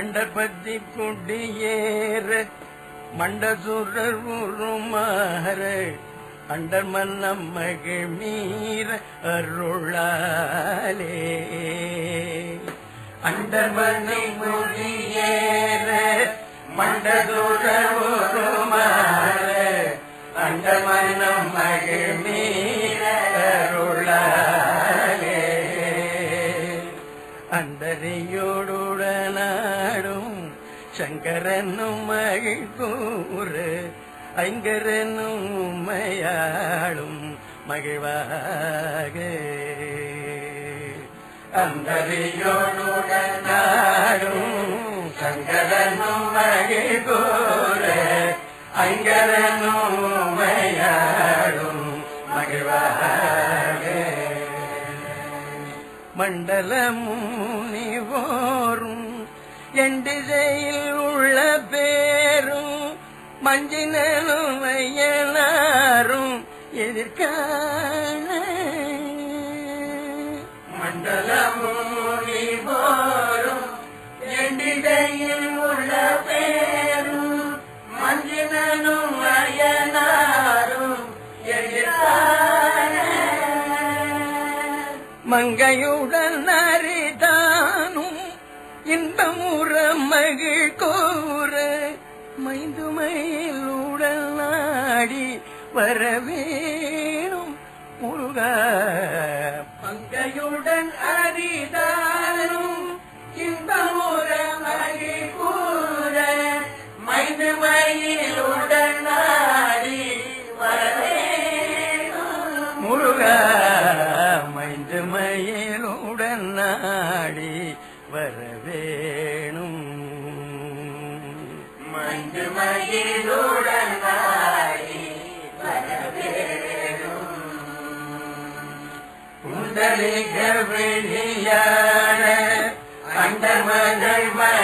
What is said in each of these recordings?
அண்டபத்தி குடியேற மண்டசுரர் உருமாற அண்டர் மன்னம் மகிழ் மீற அருளாலே. அண்டர் மன்னம் குடியேற അങ്കരനുമൈ കൂറ് അങ്കരനുമയാളും മകിഴ്വാക അന്തരിയോടുടനാടും ശങ്കരനും മകിഴ്കൂറ് അങ്കരനുമയാളും മണ്ഡലമുനിവോറും எண்டிசையில் உள்ள பேரும் மஞ்சினலும் ஐயனாரும் எதிர்காண மண்டல முனிவோரும் எண்டிசையில் உள்ள பேரும் மஞ்சினலும் ஐயனாரும் எதிர்காண மங்கையுடன் வரவேணும். முருகா மங்கையுடன் அரிதானும் இன்பமுற மகிழ் கூற மைந்துமையிலுடன் நாடி வரவேணும். முருகா மைந்து மயிலுடன் நாடி வரவேணும். மைந்து மயிலுடன் குண்டலிக வெளியாட அண்டமகள் வர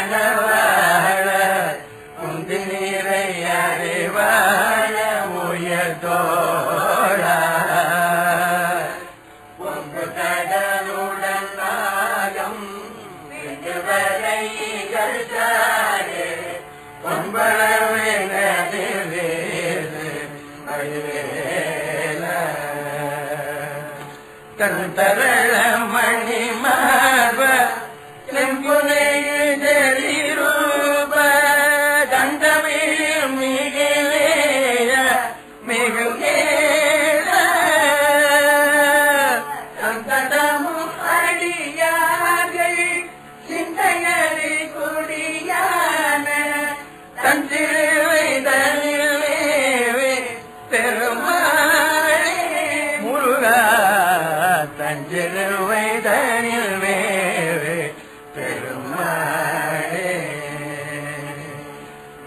கந்தரள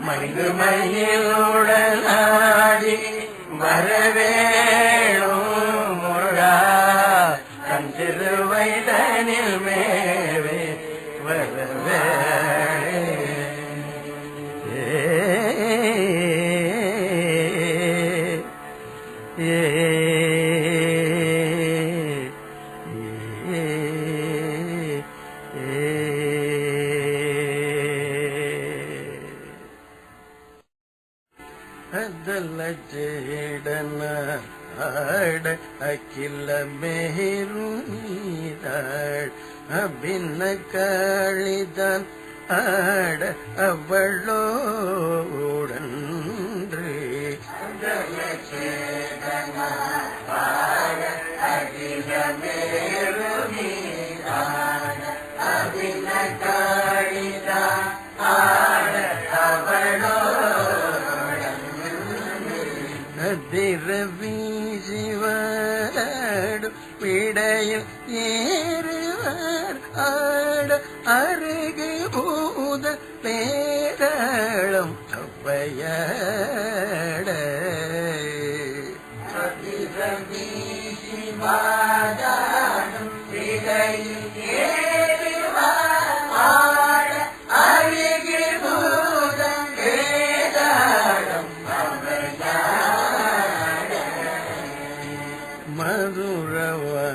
மனித மயிலுடன் ஆடி விட அகிலமே நீதாள் அபின்ன காளிதான் ஆட அவளோடன்று. அகிலமே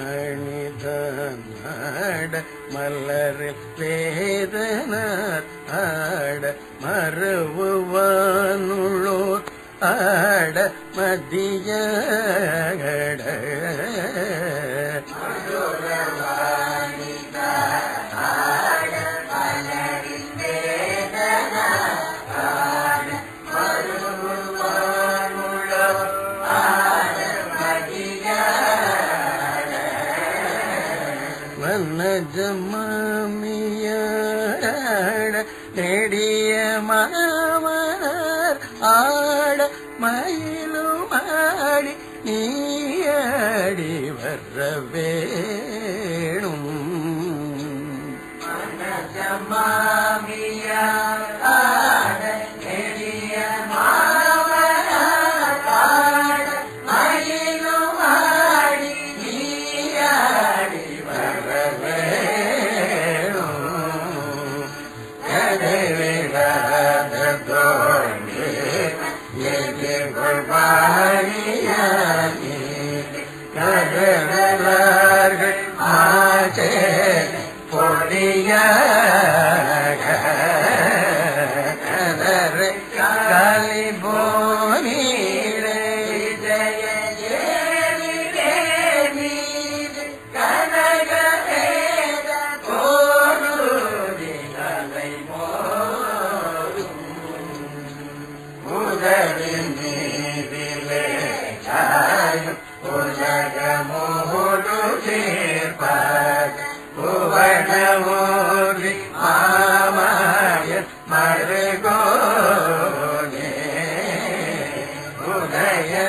மதுரவாணிதான் நாட மலரில் வேத மதியனார் നദിയട ജമാമിയാട നേടിയ മാമനാർ ആട മയിൽ ഈയടി വരവേണു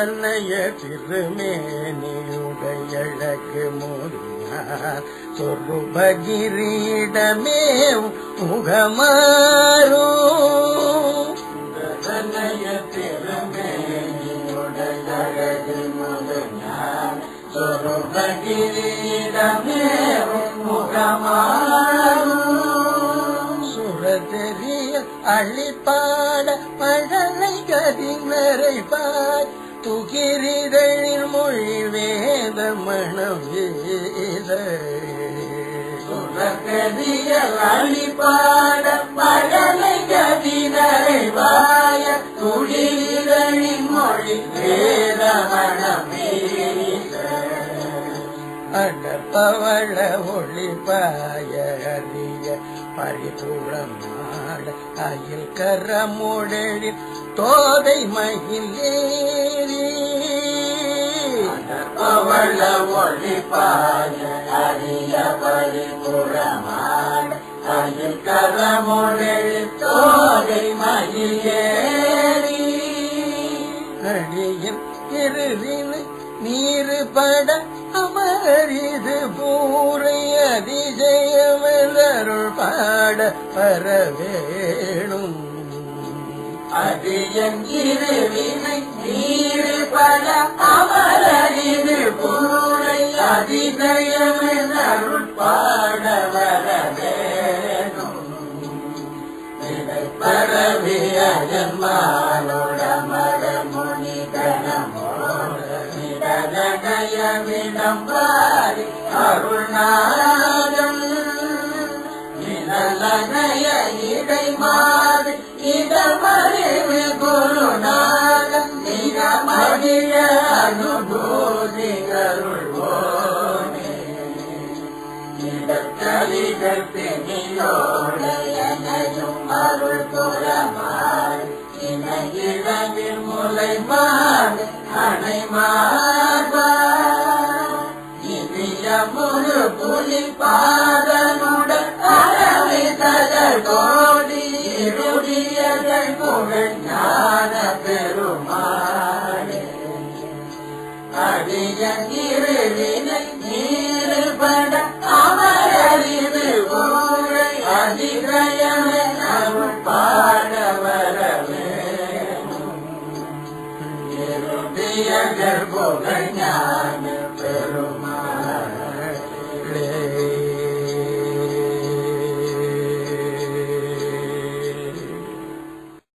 சுடதனைய திருமேனியுடையழகு மோதினார் சொருபகிரியிடமே முகமாறும் சுடதனைய திருமேனியுடையழகு மோதினார் சொருபகிரியிடமே முகமாறும் சுரதெரிய அழிப்பாட மழலை கதிநரை பாய் துகிரிதழில் மொழி வேத மணம் வேத சுரதெரிய அழிப்பாட மழலை கதிநரை பாய துகிரிதழில் மொழி வேத மணம் வேத அடப்பவள ஒளிபாய அறிய பழிபுறமாட அயில் கரமுடலில் தோதை மகிழேறி அடப்பவள ஒளிபாய அறிய பழிபுறமாட அயில் கரமுடலில் தோதை மகிழேறி அடியின் இருவினு நீரு பட அமரிது பூரை பரவேணும். அதியன் இருவினை நீரு பட அமரிது பூரை அதிசயமலருள் பாட வரவேணும் பரவிய ஜன்மாலோட மரமுனி கணமோடயமிடம்பாரி அருணாகம் நிழலனைய இடை மாறு இடமறிவு குருநாதம் நிறமடிய அனுபூதி அருள்வோனே இடத்தலிகத்தினியோடையனையும் அருள் புறமாறு இணையிடவில் முலை மாறு அணை மார்பா இனிய முழு புலி